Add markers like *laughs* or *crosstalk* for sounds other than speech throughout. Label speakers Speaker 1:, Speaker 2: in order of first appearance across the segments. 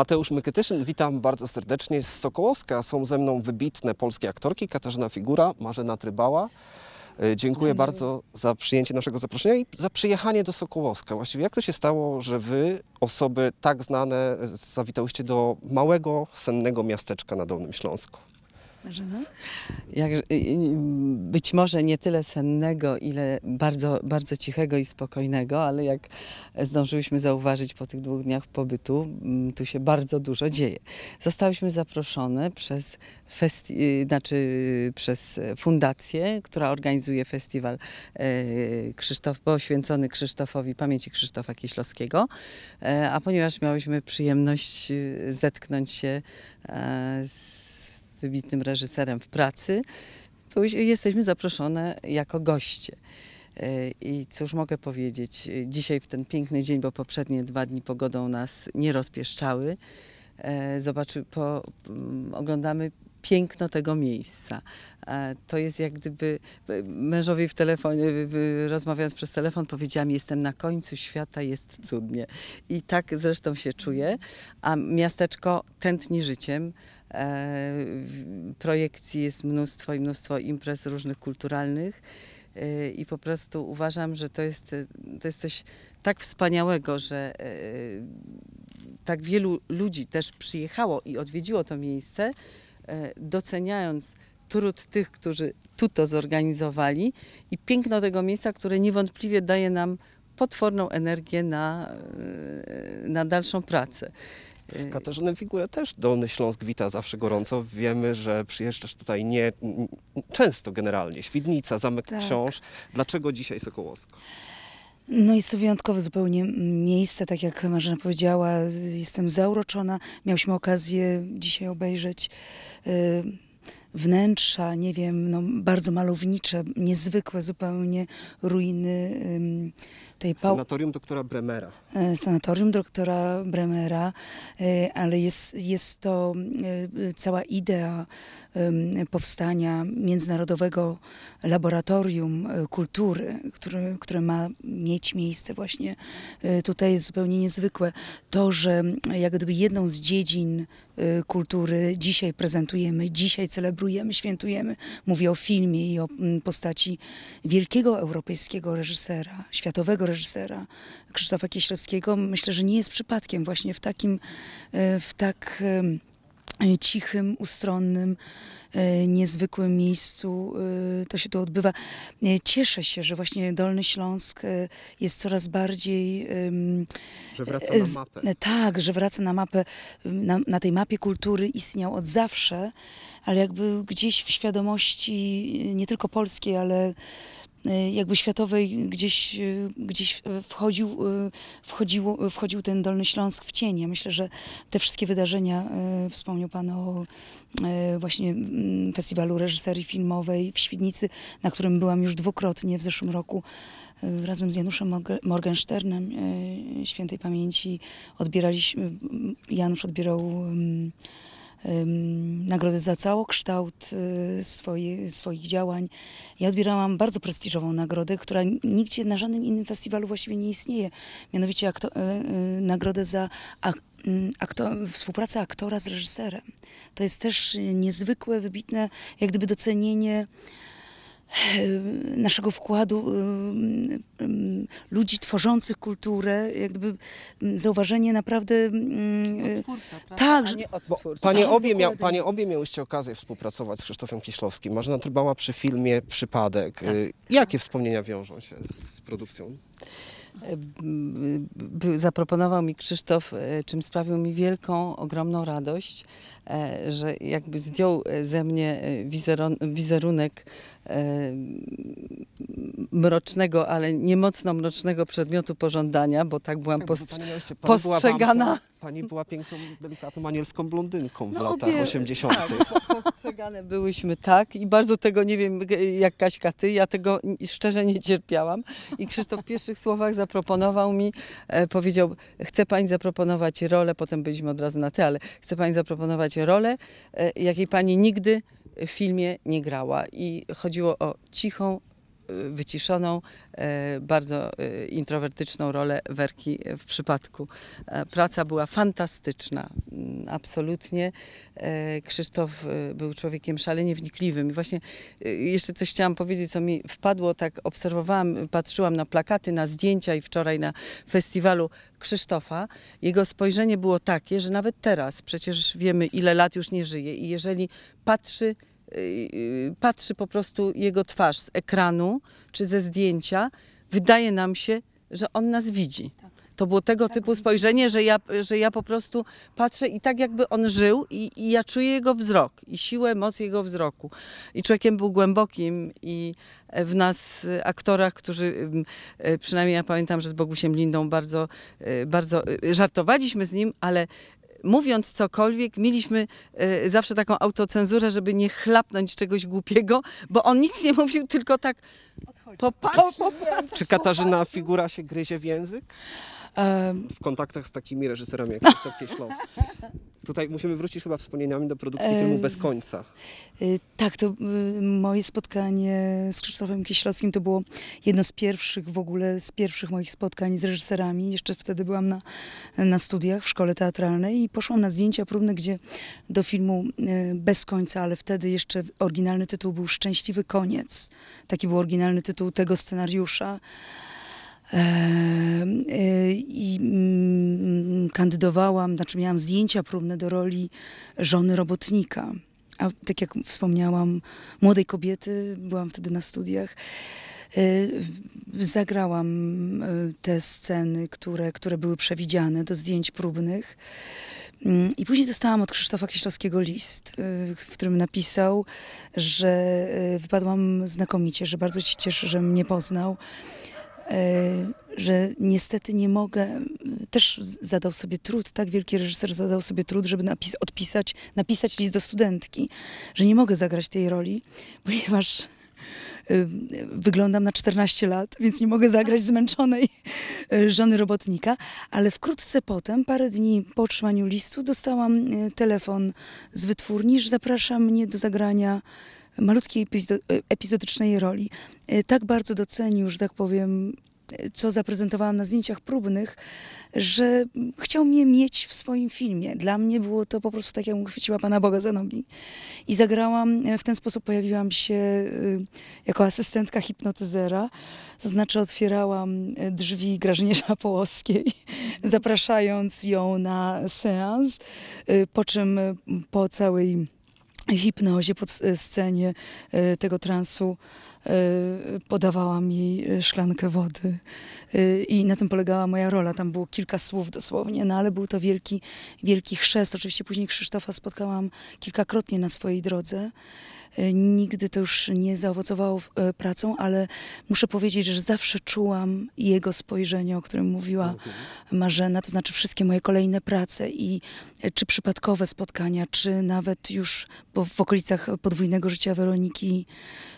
Speaker 1: Mateusz Mykytyszyn, witam bardzo serdecznie z Sokołowska. Są ze mną wybitne polskie aktorki, Katarzyna Figura, Marzena Trybała. E, Dziękuję bardzo za przyjęcie naszego zaproszenia i za przyjechanie do Sokołowska. Właściwie jak to się stało, że wy, osoby tak znane, zawitałyście do małego, sennego miasteczka na Dolnym Śląsku?
Speaker 2: Marzena?
Speaker 3: Jak, y, y, być może nie tyle sennego, ile bardzo, bardzo cichego i spokojnego, ale jak zdążyłyśmy zauważyć po tych dwóch dniach pobytu, mm, tu się bardzo dużo dzieje. Zostałyśmy zaproszone przez, festi- y, znaczy przez fundację, która organizuje festiwal e, Krzysztof, poświęcony Krzysztofowi, pamięci Krzysztofa Kieślowskiego, e, a ponieważ miałyśmy przyjemność zetknąć się e, z wybitnym reżyserem w pracy, jesteśmy zaproszone jako goście. E, I cóż mogę powiedzieć, dzisiaj w ten piękny dzień, bo poprzednie dwa dni pogodą nas nie rozpieszczały, e, zobaczy, po, mm, oglądamy piękno tego miejsca. E, To jest jak gdyby e, mężowi w telefonie, rozmawiając przez telefon, powiedziałam, jestem na końcu świata, jest cudnie. I tak zresztą się czuję, a miasteczko tętni życiem. E, Projekcji jest mnóstwo i mnóstwo imprez różnych kulturalnych i po prostu uważam, że to jest, to jest coś tak wspaniałego, że tak wielu ludzi też przyjechało i odwiedziło to miejsce, doceniając trud tych, którzy tu to zorganizowali i piękno tego miejsca, które niewątpliwie daje nam potworną energię na, e, na dalszą pracę. E,
Speaker 1: Katarzynę Figurę też Dolny Śląsk wita zawsze gorąco. Wiemy, że przyjeżdżasz tutaj nie często generalnie. Świdnica, Zamek
Speaker 2: Tak.
Speaker 1: Książ. Dlaczego dzisiaj Sokołowsko?
Speaker 2: No jest to wyjątkowe zupełnie miejsce, tak jak Marzena powiedziała, jestem zauroczona. Miałyśmy okazję dzisiaj obejrzeć y, wnętrza, nie wiem, no, bardzo malownicze, niezwykłe zupełnie ruiny pał-
Speaker 1: Sanatorium doktora Bremera.
Speaker 2: e, sanatorium doktora Bremera, e, ale jest, jest to e, cała idea powstania Międzynarodowego Laboratorium Kultury, które, które ma mieć miejsce właśnie tutaj jest zupełnie niezwykłe. To, że jak gdyby jedną z dziedzin kultury dzisiaj prezentujemy, dzisiaj celebrujemy, świętujemy. Mówię o filmie i o postaci wielkiego europejskiego reżysera, światowego reżysera, Krzysztofa Kieślowskiego. Myślę, że nie jest przypadkiem właśnie w takim, e, w tak e, cichym, ustronnym, e, niezwykłym miejscu to się tu odbywa. Cieszę się, że właśnie Dolny Śląsk jest coraz bardziej
Speaker 1: Że wraca na mapę.
Speaker 2: Tak, że wraca na mapę, na, na tej mapie kultury istniał od zawsze, ale jakby gdzieś w świadomości nie tylko polskiej, ale jakby światowej gdzieś, e, gdzieś e, wchodził, wchodziło, wchodził ten Dolny Śląsk w cień. Ja myślę, że te wszystkie wydarzenia, wspomniał Pan o właśnie mm, Festiwalu Reżyserii Filmowej w Świdnicy, na którym byłam już dwukrotnie w zeszłym roku, razem z Januszem Morge- Morgensternem świętej pamięci odbieraliśmy, Janusz odbierał nagrodę za całokształt e, swoje, swoich działań. Ja odbierałam bardzo prestiżową nagrodę, która nigdzie na żadnym innym festiwalu właściwie nie istnieje. Mianowicie akto, e, e, nagrodę za współpracę aktora z reżyserem. To jest też niezwykłe, wybitne, jak gdyby docenienie naszego wkładu ludzi tworzących kulturę, jak gdyby m, zauważenie naprawdę e, tak, że-
Speaker 3: nie
Speaker 1: Bo
Speaker 3: odtwórca.
Speaker 1: panie,
Speaker 2: Tak,
Speaker 1: obie mia,
Speaker 2: dokładnie.
Speaker 1: panie obie miałyście okazję współpracować z Krzysztofem Kieślowskim. Marzena Trybała przy filmie Przypadek. Y, Jakie wspomnienia wiążą się z produkcją?
Speaker 3: Zaproponował mi Krzysztof, e, czym sprawił mi wielką, ogromną radość, e, że jakby zdjął e, ze mnie wizerunek mrocznego, ale nie mocno mrocznego przedmiotu pożądania, bo tak byłam post-
Speaker 1: Pani miałyście- pani była
Speaker 3: postrzegana.
Speaker 1: Pani była piękną, delikatną, anielską blondynką w
Speaker 3: No,
Speaker 1: latach
Speaker 3: obie-
Speaker 1: 80.
Speaker 3: Tak, po- postrzegane byłyśmy tak i bardzo tego nie wiem, jak Kaśka ty, ja tego szczerze nie cierpiałam. I Krzysztof w pierwszych słowach zaproponował mi, e, powiedział, chce pani zaproponować rolę, potem byliśmy od razu na ty, ale chce pani zaproponować rolę, e, jakiej pani nigdy w filmie nie grała. I chodziło o cichą, wyciszoną, e, bardzo e, introwertyczną rolę Werki w przypadku. E, Praca była fantastyczna, mm, absolutnie. Krzysztof był człowiekiem szalenie wnikliwym. I właśnie jeszcze coś chciałam powiedzieć, co mi wpadło, tak obserwowałam, patrzyłam na plakaty, na zdjęcia i wczoraj na festiwalu Krzysztofa. Jego spojrzenie było takie, że nawet teraz, przecież wiemy ile lat już nie żyje i jeżeli patrzy patrzy po prostu jego twarz z ekranu czy ze zdjęcia, wydaje nam się, że on nas widzi. To było tego typu spojrzenie, że ja, że ja po prostu patrzę i tak jakby on żył i, i ja czuję jego wzrok i siłę, moc jego wzroku. I człowiekiem był głębokim i w nas y, aktorach, którzy y, przynajmniej ja pamiętam, że z Bogusiem Lindą bardzo, y, bardzo y, żartowaliśmy z nim, ale mówiąc cokolwiek, mieliśmy y, zawsze taką autocenzurę, żeby nie chlapnąć czegoś głupiego, bo on nic nie mówił, tylko tak popatrzył.
Speaker 1: Czy Katarzyna Figura się gryzie w język w kontaktach z takimi reżyserami jak Krzysztof Kieślowski? *laughs* Tutaj musimy wrócić chyba wspomnieniami do produkcji filmu Bez końca.
Speaker 2: Y, Tak, to y, moje spotkanie z Krzysztofem Kieślowskim to było jedno z pierwszych w ogóle, z pierwszych moich spotkań z reżyserami. Jeszcze wtedy byłam na, na studiach w szkole teatralnej i poszłam na zdjęcia próbne, gdzie do filmu y, Bez końca, ale wtedy jeszcze oryginalny tytuł był Szczęśliwy koniec. Taki był oryginalny tytuł tego scenariusza. Y, I mm, kandydowałam, znaczy miałam zdjęcia próbne do roli żony robotnika. A tak jak wspomniałam, młodej kobiety, byłam wtedy na studiach. y, Zagrałam y, te sceny, które, które były przewidziane do zdjęć próbnych. Mm, I później dostałam od Krzysztofa Kieślowskiego list, w którym napisał, że wypadłam znakomicie, że bardzo się cieszę, że mnie poznał że niestety nie mogę, też zadał sobie trud, tak wielki reżyser zadał sobie trud, żeby napis, odpisać, napisać list do studentki, że nie mogę zagrać tej roli, *laughs* ponieważ y, wyglądam na 14 lat, więc nie mogę zagrać zmęczonej y, żony robotnika, ale wkrótce potem, parę dni po otrzymaniu listu, dostałam y, telefon z wytwórni, że zaprasza mnie do zagrania malutkiej epizo- epizodycznej roli. Y, Tak bardzo docenił, że tak powiem, co zaprezentowałam na zdjęciach próbnych, że chciał mnie mieć w swoim filmie. Dla mnie było to po prostu tak, jakbym chwyciła Pana Boga za nogi. I zagrałam, y, w ten sposób pojawiłam się y, jako asystentka hipnotyzera, to znaczy otwierałam drzwi Grażynie Szapołowskiej, zapraszając ją na seans, po czym po całej hipnozie, po c- scenie y, tego transu y, podawałam jej szklankę wody i na tym polegała moja rola. Tam było kilka słów dosłownie, no ale był to wielki, wielki chrzest. Oczywiście później Krzysztofa spotkałam kilkakrotnie na swojej drodze. Y, Nigdy to już nie zaowocowało y, pracą, ale muszę powiedzieć, że zawsze czułam jego spojrzenie, o którym mówiła Marzena, to znaczy wszystkie moje kolejne prace i e, czy przypadkowe spotkania, czy nawet już w okolicach podwójnego życia Weroniki,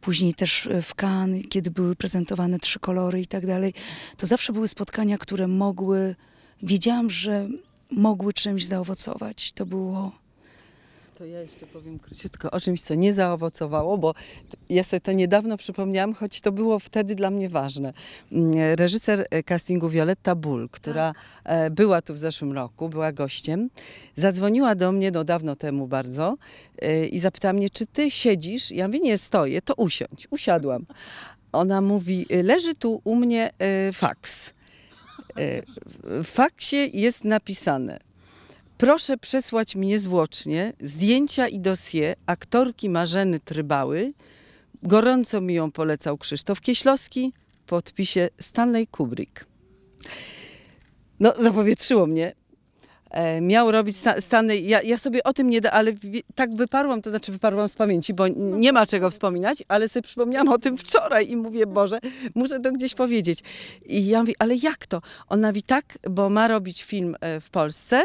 Speaker 2: później też e, w Cannes, kiedy były prezentowane trzy kolory i tak dalej, to zawsze były spotkania, które mogły, wiedziałam, że mogły czymś zaowocować. To było
Speaker 3: To ja jeszcze powiem króciutko o czymś, co nie zaowocowało, bo ja sobie to niedawno przypomniałam, choć to było wtedy dla mnie ważne. Mm, Reżyser e, castingu Violetta Bull, która e, była tu w zeszłym roku, była gościem, zadzwoniła do mnie no dawno temu bardzo e, i zapytała mnie, czy ty siedzisz? Ja mówię, nie, stoję, to usiądź. Usiadłam. Ona mówi, "E, leży tu u mnie e, faks. E, W faksie jest napisane Proszę przesłać mi niezwłocznie zdjęcia i dosie aktorki Marzeny Trybały. Gorąco mi ją polecał Krzysztof Kieślowski w podpisie Stanley Kubrick. No, zapowietrzyło mnie. E, miał robić Sta- Stanley, ja, ja sobie o tym nie da, ale tak wyparłam, to znaczy wyparłam z pamięci, bo nie ma czego wspominać, ale sobie przypomniałam o tym wczoraj i mówię, Boże, muszę to gdzieś powiedzieć. I ja mówię, ale jak to? Ona mówi tak, bo ma robić film e, w Polsce,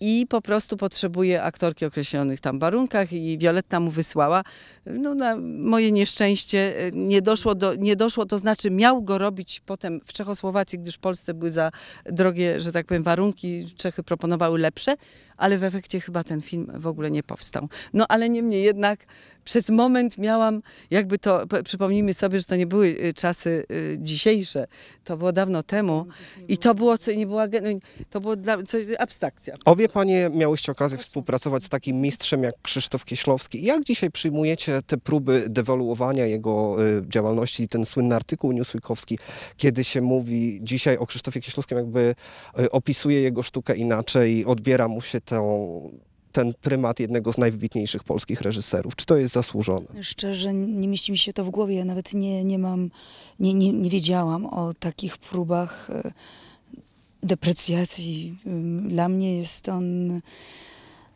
Speaker 3: i po prostu potrzebuje aktorki określonych tam warunkach i Violetta mu wysłała. No na moje nieszczęście y, nie doszło, do, nie doszło, to znaczy miał go robić potem w Czechosłowacji, gdyż w Polsce były za drogie, że tak powiem, warunki, Czechy proponowały lepsze, ale w efekcie chyba ten film w ogóle nie powstał. No ale niemniej jednak przez moment miałam, jakby to, przypomnijmy sobie, że to nie były y, czasy y, dzisiejsze, to było dawno temu i to było, co nie była, no, to było dla, coś, abstrakcja.
Speaker 1: Obie panie miałyście okazję współpracować z takim mistrzem jak Krzysztof Kieślowski. Jak dzisiaj przyjmujecie te próby dewaluowania jego y, działalności, ten słynny artykuł newsweekowski, kiedy się mówi dzisiaj o Krzysztofie Kieślowskim, jakby y, opisuje jego sztukę inaczej, odbiera mu się tą, ten prymat jednego z najwybitniejszych polskich reżyserów. Czy to jest zasłużone?
Speaker 2: Szczerze, nie mieści mi się to w głowie. Ja nawet nie, nie mam, nie, nie, nie wiedziałam o takich próbach e, deprecjacji. Dla mnie jest on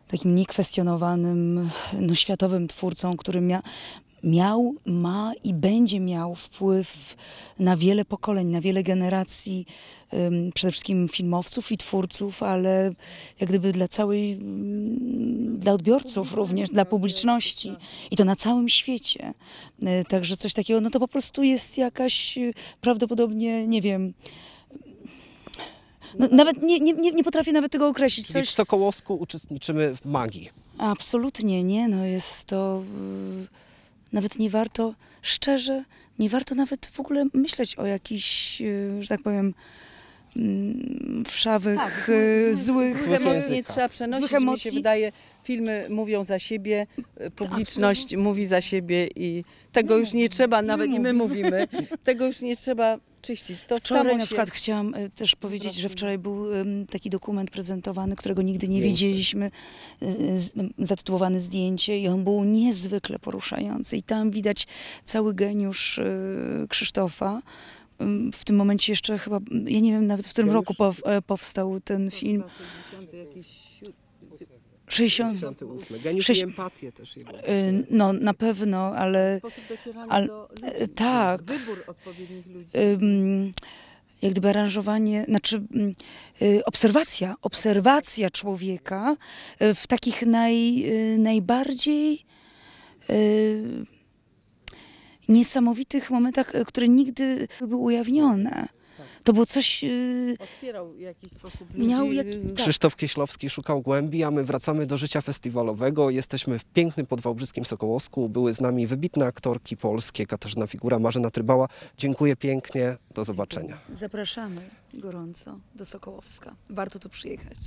Speaker 2: takim niekwestionowanym, no, światowym twórcą, który mia, miał, ma i będzie miał wpływ na wiele pokoleń, na wiele generacji, przede wszystkim filmowców i twórców, ale jak gdyby dla całej, dla odbiorców również, dla publiczności i to na całym świecie. Y, Także coś takiego, no to po prostu jest jakaś y, prawdopodobnie, nie wiem, no, nawet nie, nie, nie nie potrafię nawet tego określić.
Speaker 1: Czyli w
Speaker 2: Coś,
Speaker 1: Sokołowsku uczestniczymy w magii.
Speaker 2: Absolutnie nie, no jest to y, nawet nie warto, szczerze, nie warto nawet w ogóle myśleć o jakichś, y, że tak powiem, mm, wszawych, y, złych,
Speaker 3: Złych
Speaker 1: Złych
Speaker 3: emocji nie trzeba przenosić,
Speaker 2: Złych
Speaker 3: mi się
Speaker 2: emocji.
Speaker 3: wydaje. Filmy mówią za siebie, publiczność mówi za siebie i tego już nie trzeba, nawet i my mówimy, tego już nie trzeba czyścić. To
Speaker 2: Wczoraj na
Speaker 3: się-
Speaker 2: przykład chciałam y, też powiedzieć, że wczoraj był taki dokument prezentowany, którego nigdy nie
Speaker 1: Zdjęcie.
Speaker 2: widzieliśmy, m, zatytułowany Zdjęcie i on był niezwykle poruszający i tam widać cały geniusz y, Krzysztofa. W tym momencie jeszcze chyba, ja nie wiem nawet w którym roku pow, e, powstał ten film. 60.
Speaker 1: 68. Geniusz
Speaker 2: Sześć-
Speaker 1: i empatię też jego.
Speaker 2: Y, No na pewno, ale
Speaker 3: Sposób docierania
Speaker 2: Ale-
Speaker 3: do ludzi,
Speaker 2: tak.
Speaker 3: wybór odpowiednich ludzi.
Speaker 2: jak gdyby aranżowanie, znaczy ym, y, obserwacja, obserwacja człowieka y, w takich naj, y, najbardziej y, niesamowitych momentach, y, które nigdy były ujawnione. To było coś, y,
Speaker 3: Otwierał w jakiś sposób ludzi.
Speaker 2: Miał jak-
Speaker 3: tak.
Speaker 1: Krzysztof Kieślowski szukał głębi, a my wracamy do życia festiwalowego. Jesteśmy w pięknym podwałbrzyskim Sokołowsku. Były z nami wybitne aktorki polskie, Katarzyna Figura, Marzena Trybała. Dziękuję pięknie, do zobaczenia.
Speaker 2: zapraszamy gorąco do Sokołowska. Warto tu przyjechać.